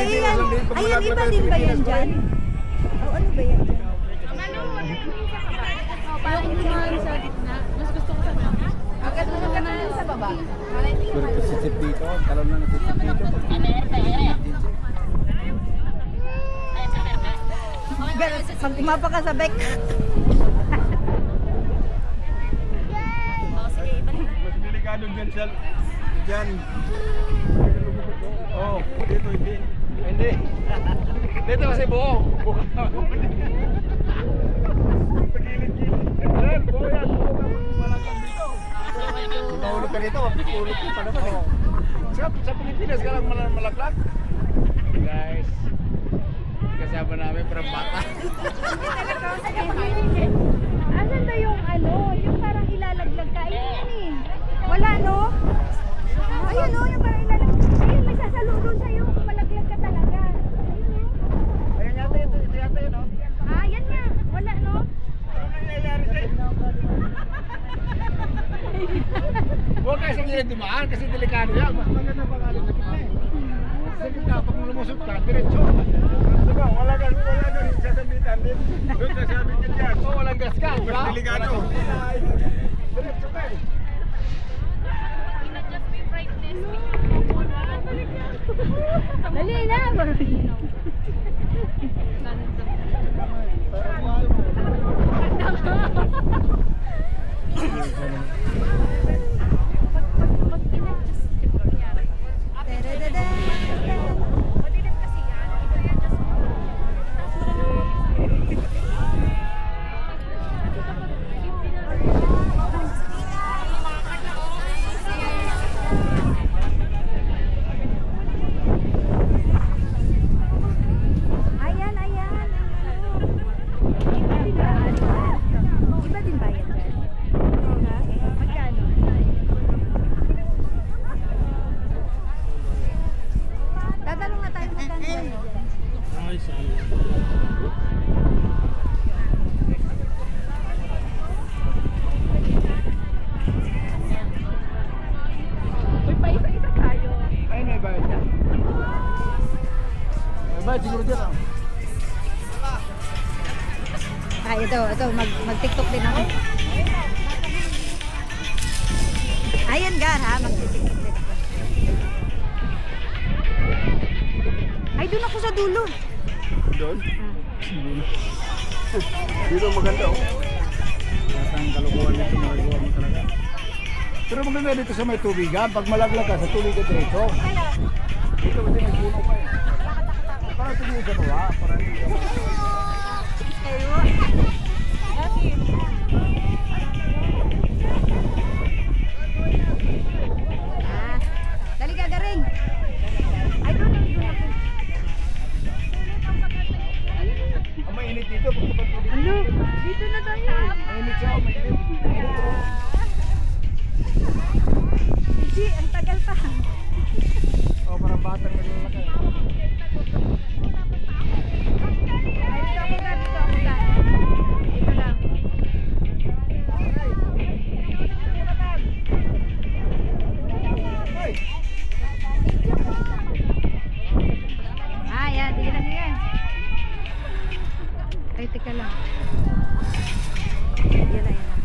Ay, yan. Ay, yan, iba din ba yan dyan? Oh, ano ba yan dyan? Parang naman sa gitna. Mas gusto ko sa baba. Agad mo na sa baba. Pero Chip dito, talon na si Chip dito. Pag umapa ka sa bike. Mas delikado dyan. Dyan. Oo, oh, dito hindi. Hindi. Dito kasi buo. Pagilid-gilid. Yan, buo yan. Buo ka malakang dito. Mahulog ka dito, mahulog ka pa naman eh. Sa, sa Pilipinas ka lang. Guys, kasama namin para bata ba yung ano? Yung parang ilalaglag ka? Ayun yun eh. Wala no? Ayun no, yung parang ilalaglag. Ayun, may sasalo doon sa'yo kung malaglag ka talaga. Ayun no? Ayun yata ito, ito yata yun, no? Ah, yan nga. Wala no? Ano nangyayari sa'yo? Huwag kayo sa dumaan kasi delikado yan. Mas maganda pa nga sa gitna eh. Sa gitna, pag lumusot ka, diretso. Diba, wala ka, wala ka rin sasabitan din. Doon sasabitan dyan. Oh, walang gas ka. Mas delikado. Diretso ka eh. Dali na. Ayan, ayan. Iba din ba? Iba din ba yan dyan? Magkano? Tatanong nga tayo magkano ba yan dyan? Uy, pa isa-isa tayo. Ayun, may bayad yan. May bayad siguro dyan ah. Ah, ito, ito, mag, mag-tiktok din ako. Ayan, Gar, ha? Mag-tiktok din ako. Ay, doon ako sa dulo. Doon? Dito maganda oh. Lahat ang kalukuhan dito magagawa mo talaga. Pero maganda dito sa may tubigan. Pag malaglag ka sa tubig ka diretso. Dito kasi may puno pa eh. Para tumingin sa baba. Para hindi ka Ayun. Gigi, ang tagal pa. oh, parang batang naglalakay. Ah, Ay, teka lang. Yan na, yan na.